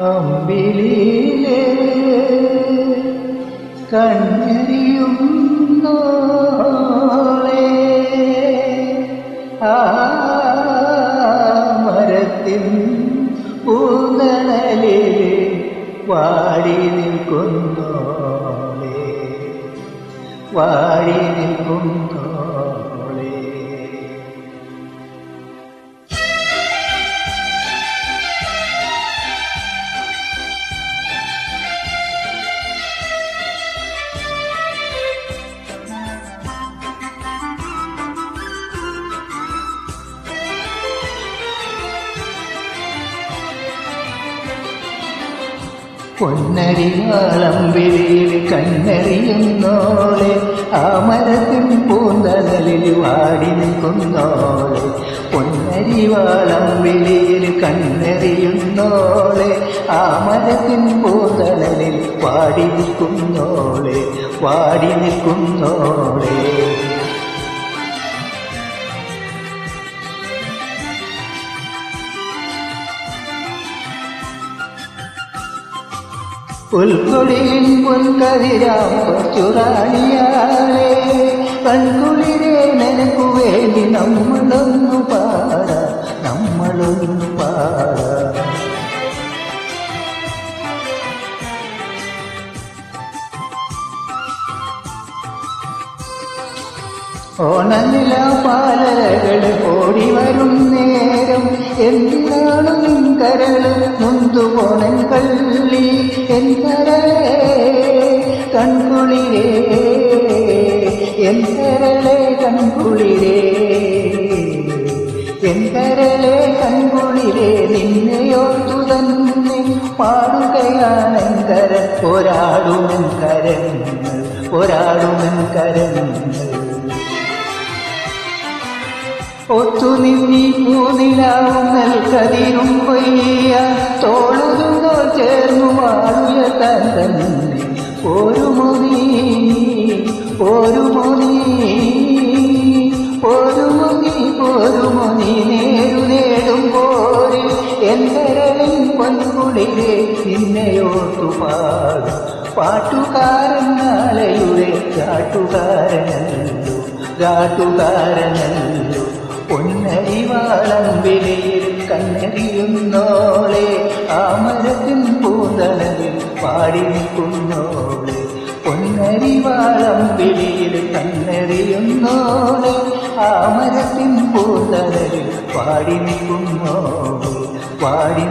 അമ്പിളിയിലെ കണ്ണരിയും ആ മരത്തിൻ പൂന്തണലിൽ വാടി നിൽക്കുന്നോളെ. വാടി നിൽക്കുന്നോളെ. പൊന്നരിവാളമ്പിരിയിൽ കണ്ണെറിയുന്നോളെ ആ മരത്തിൻ പൂന്തലലിൽ വാടി നിൽക്കുന്നോളെ. പൊന്നരിവാളം വിളിയിൽ കണ്ണെറിയുന്നോളെ ആ മരത്തിൻ പൂന്തലലിൽ വാടി നിൽക്കുന്നോളെ വാടി നിൽക്കുന്നോളെ. പുൽക്കൊടിയിൽ പൊൻകതിരാം കൊച്ചുറാണിയാളെ കൺകുളിരെ നിനക്കു വേണ്ടി നമ്മളൊന്നു പാട നമ്മളൊന്നു പാട. ഓണനില പാലകൾ ഓടി വരും നേരം. എന്തിനാണ് നിൻകരൾ നൊന്തുപോണൻ കള്ളി എന്തരളേ കൺകുളിരേ എന്തരളേ കൺകുളിരേ എന്തരളേ കൺകുളിരേ നിന്നെയോർത്തു തന്നെ പാടുകയാണെന്തര ഒരാടുമെൻ കരങ്ങൾ ഒരാടുമെൻ കരങ്ങൾ. ഒത്തു നിന്നി പൂനിലാവും നെൽക്കതിരും കൊയ്യ തോളുതുണ്ടോ ചേർന്നു വാഴുയ തന്നെ ഒരു മുനി ഒരു മുനി ഒരു മുനി ഒരു മുനി നേരു നേടും പോരി എന്തരളിൻ പൊൻകുളിരെ നിന്നെയോർത്തു പാടും പാട്ടുകാരൻ നാളെയുടെ ചാട്ടുകാരനല്ലോ ചാട്ടുകാരനല്ലോ. പൊന്നരിവാളം വിലയിൽ കണ്ണരിയുന്നോളെ ആമരത്തിൻ പൂതലവിൽ പാടി നിൽക്കുന്നോളെ. പൊന്നരിവാളം വിലയിൽ കണ്ണരിയുന്നോളെ ആമരത്തിൻ പൂതലവിൽ പാടി നിൽക്കുന്നോളെ പാടി